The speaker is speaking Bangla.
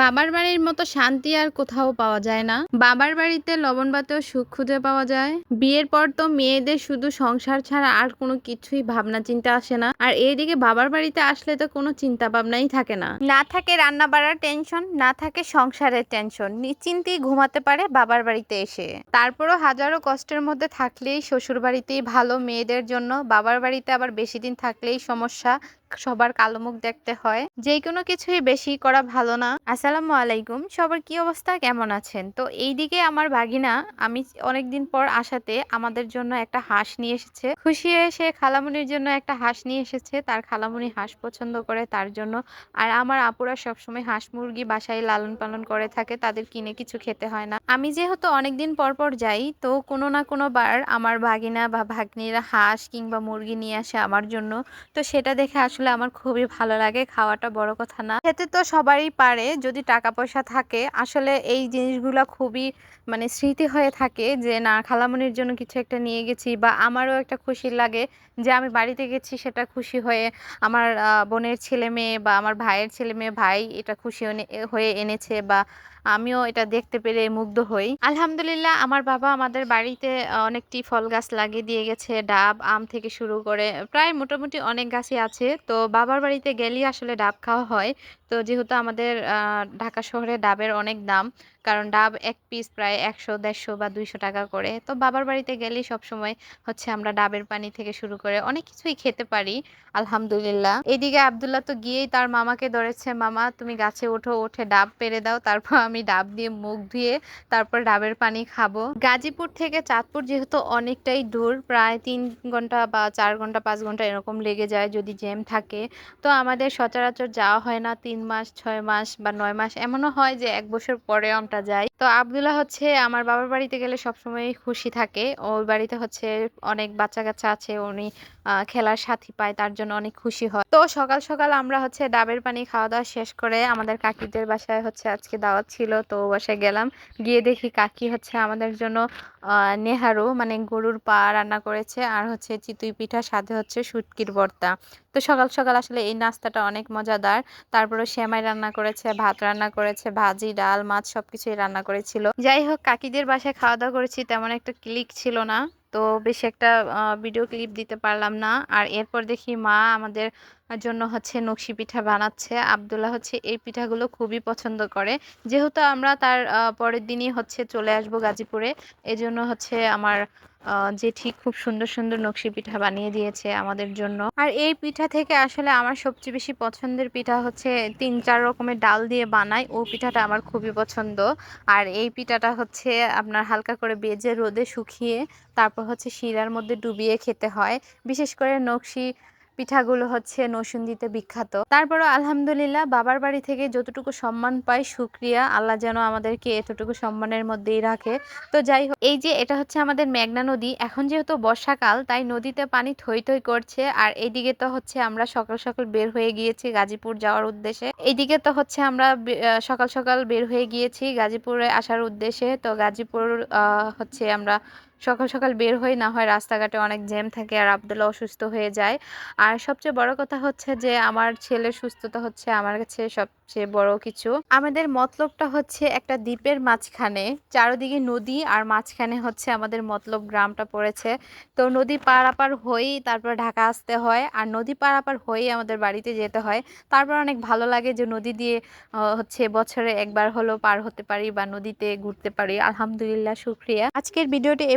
বাবার বাড়ির মতো শান্তি আর কোথাও পাওয়া যায় না। বাবার বাড়িতে লবণ বাতেও সুখ খুঁজে পাওয়া যায়। বিয়ের পর তো মেয়েদের শুধু সংসার ছাড়া আর কোনো কিছুই ভাবনা চিন্তা আসে না। আর এইদিকে বাবার বাড়িতে আসলে তো কোনো চিন্তা ভাবনাই থাকে না। না থাকে রান্না বাড়ার টেনশন, না থাকে সংসারের টেনশন। নিশ্চিন্তেই ঘুমাতে পারে বাবার বাড়িতে এসে। তারপরও হাজারো কষ্টের মধ্যে থাকলেই শ্বশুর বাড়িতেই ভালো মেয়েদের জন্য বাবার বাড়িতে আবার বেশি দিন থাকলেই সমস্যা সবার কালো মুখ দেখতে হয়। যে কোনো কিছুই বেশি করা ভালো না। আসসালামু আলাইকুম, সবার কি অবস্থা? কেমন আছেন? তো এইদিকে আমার ভাগিনা, আমি অনেকদিন পর আসাতে আমাদের জন্য একটা হাঁস নিয়ে এসেছে। খুশি হয়ে সে খালামুনির জন্য একটা হাঁস নিয়ে এসেছে। তার খালামুনি হাঁস পছন্দ করে তার জন্য। আর আমার আপুরা সবসময় হাঁস মুরগি বাসায় লালন পালন করে থাকে, তাদের কিনে কিছু খেতে হয় না। আমি যেহেতু অনেকদিন পর পর যাই, তো কোনো না কোনো বার আমার ভাগিনা বা ভাগ্নিরা হাঁস কিংবা মুরগি নিয়ে আসে আমার জন্য। তো সেটা দেখে আসলে আমার খুবই ভালো লাগে, খাওয়াটা বড় কথা না। খেতে তো সবারই পারে, যদি টাকা পয়সা থাকে। আসলে এই জিনিসগুলো খুবই মানে স্মৃতি হয়ে থাকে যে, না, খালামনির জন্য কিছু একটা নিয়ে গেছি বা আমারও একটা খুশি লাগে যে, আমি বাড়িতে গেছি, সেটা খুশি হয়ে আমার বোনের ছেলে মেয়ে বা আমার ভাইয়ের ছেলে মেয়ে ভাই এটা খুশি হয়ে এনেছে বা আমিও এটা দেখতে পেরে মুগ্ধ হই। আলহামদুলিল্লাহ, আমার বাবা আমাদের বাড়িতে অনেকটি ফল গাছ লাগিয়ে দিয়ে গেছে, ডাব, আম থেকে শুরু করে, প্রায় মোটামুটি অনেক গাছই আছে। তো বাবার বাড়িতে গেলেই আসলে ডাব খাওয়া হয়। তো যেহেতু আমাদের ঢাকা শহরে ডাবের অনেক দাম, কারণ ডাব এক পিস প্রায় একশো, দেড়শো বা দুইশো টাকা করে। তো বাবার বাড়িতে গেলেই সবসময় হচ্ছে আমরা ডাবের পানি থেকে শুরু করে অনেক কিছুই খেতে পারি, আলহামদুলিল্লাহ। এদিকে আব্দুল্লাহ তো গিয়েই তার মামাকে ধরেছে, মামা, তুমি গাছে ওঠো, উঠে ডাব পেরে দাও, তারপর আমি ডাব দিয়ে মুখ ধুয়ে তারপর ডাবের পানি খাব। গাজীপুর থেকে চাঁদপুর যেহেতু অনেকটাই দূর, প্রায় তিন ঘণ্টা বা চার ঘণ্টা, পাঁচ ঘণ্টা এরকম লেগে যায় যদি জ্যাম থাকে। তো আমাদের সচরাচর যাওয়া হয় না তিন মাস, ছয় মাস বা নয় মাস এমনও হয় যে এক বছর পরে আমরা যাই তো আবদুল্লাহ হচ্ছে আমার বাবার বাড়িতে গেলে সবসময় খুশি থাকে। ওই বাড়িতে হচ্ছে অনেক বাচ্চা কাচ্চা আছে, উনি খেলার সাথী পায়, তার জন্য অনেক খুশি হয়। তো সকাল সকাল আমরা হচ্ছে ডাবের পানি খাওয়া দাওয়া শেষ করে আমাদের কাকিদের বাসায় হচ্ছে আজকে দাওয়াত ছিল, তো বাসায় গেলাম। গিয়ে দেখি কাকি হচ্ছে আমাদের জন্য নেহারু মানে গরুর পা রান্না করেছে। আর হচ্ছে চিতুই পিঠা, সাথে হচ্ছে শুটকির ভর্তা তো সকাল সকাল আসলে এই নাস্তাটা অনেক মজাদার। তারপরে সেমাই রান্না করেছে, ভাত রান্না করেছে, ভাজি, ডাল, মাছ সবকিছুই রান্না করেছিল। যাই হোক, কাকিদের বাসায় খাওয়া দাওয়া করেছি, তেমন একটা ক্লিক ছিল না। তো বেশি একটা ভিডিও ক্লিপ দিতে পারলাম না। আর এরপর দেখি মা আমাদের জন্য হচ্ছে নকশি পিঠা বানাচ্ছে। আবদুল্লাহ হচ্ছে এই পিঠাগুলো খুবই পছন্দ করে। যেহেতু আমরা তার পরের দিনই হচ্ছে চলে আসব গাজীপুরে, এজন্য হচ্ছে আমার জেঠি খুব সুন্দর সুন্দর নকশি পিঠা বানিয়ে দিয়েছে আমাদের জন্য। আর এই পিঠা থেকে আসলে আমার সবচেয়ে বেশি পছন্দের পিঠা হচ্ছে তিন, চার রকমের ডাল দিয়ে বানাই। ও পিঠাটা আমার খুবই পছন্দ। আর এই পিঠাটা হচ্ছে আপনার হালকা করে বেজে রোদে শুকিয়ে তারপর হচ্ছে শিরার মধ্যে ডুবিয়ে খেতে হয়। বিশেষ করে নকশি পিঠাগুলো হচ্ছে নসুন্দিতে বিখ্যাত। তারপরও আলহামদুলিল্লাহ বাবার বাড়ি থেকে যতটুকু সম্মান পাই, শুক্রিয়া। আল্লাহ যেন আমাদেরকে এতটুকু সম্মানের মধ্যেই রাখে। তো যাই হোক, এই যে এটা হচ্ছে আমাদের মেঘনা নদী। এখন যেহেতু বর্ষাকাল, তাই নদীতে পানি থই থই করছে। আর এইদিকে তো হচ্ছে আমরা সকাল সকাল বের হয়ে গিয়েছি গাজীপুর যাওয়ার উদ্দেশ্যে। এইদিকে তো হচ্ছে আমরা সকাল সকাল বের হয়ে গিয়েছি গাজীপুরে আসার উদ্দেশ্যে। তো গাজীপুর হচ্ছে আমরা সকাল সকাল বের হই, না হয় রাস্তাঘাটে অনেক জ্যাম থাকে আর আবদুল্লাহ অসুস্থ হয়ে যায়। আর সবচেয়ে বড় কথা হচ্ছে যে, আমার ছেলের সুস্থতা হচ্ছে আমার কাছে সবচেয়ে বড় কিছু। আমাদের মতলবটা হচ্ছে একটা দ্বীপের মাঝখানে, চারিদিকে নদী আর মাঝখানে হচ্ছে আমাদের মতলব গ্রামটা পড়েছে। তো নদী পারাপার হয়েই তারপর ঢাকা আসতে হয় আর নদী পারাপার হয়েই আমাদের বাড়িতে যেতে হয়। তারপর অনেক ভালো লাগে যে নদী দিয়ে হচ্ছে বছরে একবার হলো পার হতে পারি বা নদীতে ঘুরতে পারি। আলহামদুলিল্লাহ, শুক্রিয়া। আজকের ভিডিওটি এ